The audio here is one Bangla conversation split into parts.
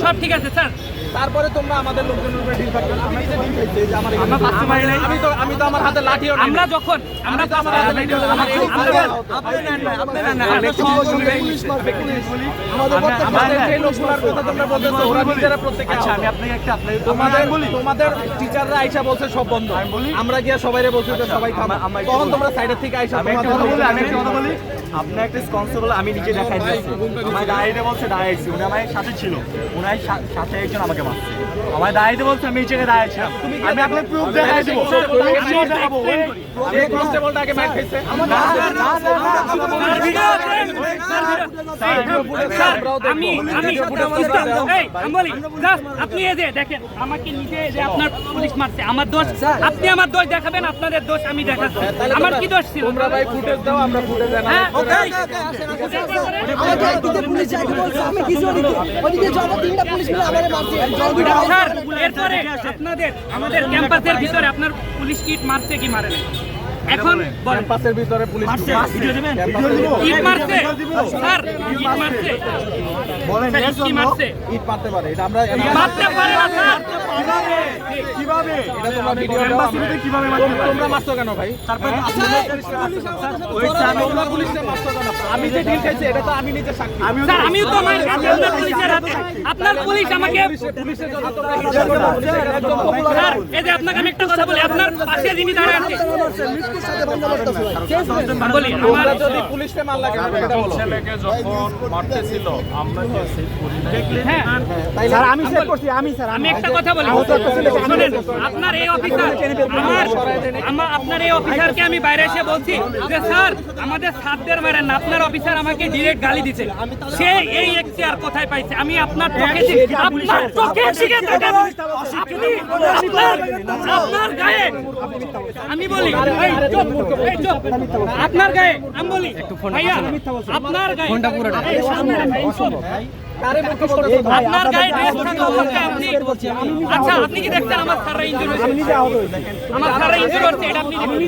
সব ঠিক আছে স্যার। তারপরে তোমরা আমাদের লোকজনের উপরে ঢিল পাচ্ছ আমি নিজে ঢিল খাইছি যে আমার আমরা বাঁচতে পারি নাই। আমি তো আমি তো আমার হাতে লাঠিও আমরা যখন আমরা তো আমার হাতে লাঠিও নেই। আপনি নেন না আপনি নেন না। আমরা সহযোগী আমাদের আমাদের সেই লোকগুলোর কথা তোমরা বলতেছো ওরা নিজেরা প্রত্যেকে আচ্ছা আমি আপনাকে একটা আপনাকে তোমাদের তোমাদের টিচাররা আইসা বলছে সব বন্ধ। আমরা গিয়া সবাইরে বলছি সবাই খাব। আমা- আমরা সাইডের থেকে আইসা আমি একটা কথা বলি আমি একটা কথা বলি আপনি একটা কনস্টেবল আমি নিজে দেখাই দিচ্ছি আমার দাঁড়িয়ে বলছে দাঁড়াইছি উনি আমার সাথে ছিল উনার সাথে একজন আমাকে মারছে আমার দাঁড়িয়ে বলছে আমি এই জায়গায় আমি আপনার প্রুফ দেখাই দেবো আমি একটা explain করি। এই কনস্টেবলটাকে মার খাইছে আমি আমি বলি আপনি এই যে দেখেন আমাকে নিজে যে আপনার পুলিশ মারছে আমার দোষ আপনি আমার দোষ দেখাবেন আপনাদের দোষ আমি দেখাচ্ছি আমার কি দোষ ছিল? তোমরা ভাই ফুটেজ দাও আমরা ফুটেজ হ্যাঁ আমাকে একদিকে পুলিশ যাইতে বলছে আমি কিছু ওদিকে ওদিকে যাব তিনটা পুলিশ মিলে আমারে মারছে। স্যার এরপরে আপনাদের আমাদের ক্যাম্পাসের ভিতরে আপনার পুলিশ কিট মারছে কি মারে নাই? এখন ক্যাম্পাসের ভিতরে পুলিশ ভিডিও দেবেন? ইট মারছে? স্যার ইট মারছে। বলেন ইট কি মারছে? ইট মারতে পারে। এটা আমরা মারতে পারে না স্যার। কীভাবে? এটা তোমরা ভিডিও দাও কীভাবে তোমরা- তোমরা মারছো কেন ভাই? তারপর ওই স্যার তোমরা পুলিশে মারছো কেন? আমি যে ডিল খাইছি এটা তো আমি নিজে সাক্ষী। আমিও স্যার আমিও তো আমার আপনার পুলিশের হাতে আপনার পুলিশ আমাকে পুলিশের জন্য স্যার এই যে আপনাকে আমি একটা কথা বলি আপনার পাশে যিনি দাঁড়ায় আছে আমি বলি আমার যদি পুলিশে মারলা কেন এটা বলো। ছেলেকে যখন মারতেছিল আমরা কি সেভ করি না হ্যাঁ। স্যার আমি সেভ করছি আমি স্যার আমি একটা কথা বলি। শুনেন আপনার এই অফিসার আমার আমার আপনার এই অফিসারকে আমি বাইরে এসে বলছি যে স্যার আমাদের ছাত্রদের মারেন না। আপনার অফিসার আমাকে ডিরেক্ট গালি দিচ্ছে সে এই এখতিয়ার কোথায় পাইছে। আমি আপনার চোখে আপনার চোখে দিকে আপনি আপনার আপনার গায়ে আমি বলি। আপনার গায়ে আমি বলি ভাইয়া আপনার গায়ে এই সামনে আপনার গায়ে ড্রেস থাকা আচ্ছা আপনি কি দেখছেন আমার স্যাররা ইনজুরি হয়েছে? আমার স্যাররা ইনজুরি হচ্ছে এটা আপনি দেখুন।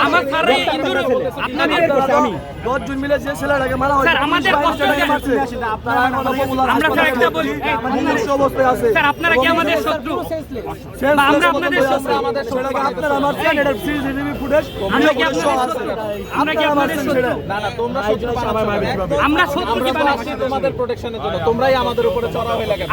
আমার স্যাররা ইনজুরি আপনাদের দশ জন মিলে যে ছেলেটাকে মারা স্যার আমাদের কষ্ট যে- আমরা স্যার একটা বলি নিজস্ব অবস্থায় আছে। স্যার আপনারা কি আমাদের শত্রু? বা আমরা আপনাদের শত্রু। আমাদের ছেলেকে আপনারা মারছেন। এটা সিসিটিভি ফুটেজ। আমরা কি আপনাদের শত্রু? আমরা কি আপনাদের শত্রু? না না তোমরা শত্রু আমরা শত্রু কি বানাচ্ছি? তোমাদের প্রোটেকশনের জন্য। তোমরাই আমাদের উপরে হয়ে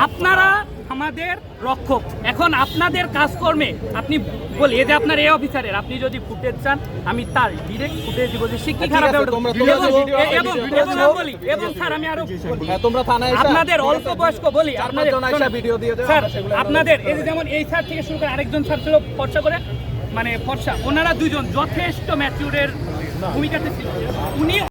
আপনারা আমাদের রক্ষক। এখন আপনাদের কাজকর্মে আপনি বলি এই যে আপনার এই অফিসারের আপনি যদি ফুটেজ চান আমি তার ডিরেক্ট ফুটেজ দিব যে খারাপ এবং video এবং আমি বলি এবং স্যার আমি আরও হ্যাঁ তোমরা থানায় আপনাদের অল্প বয়স্ক বলি আপনাদের ভিডিও দিয়ে স্যার আপনাদের এই যেমন এই স্যার থেকে শুরু করে আরেকজন স্যার ছিল ফর্সা করে মানে ফর্সা। ওনারা দুজন যথেষ্ট ম্যাচিউরের ভূমিকাতে ছিল। উনি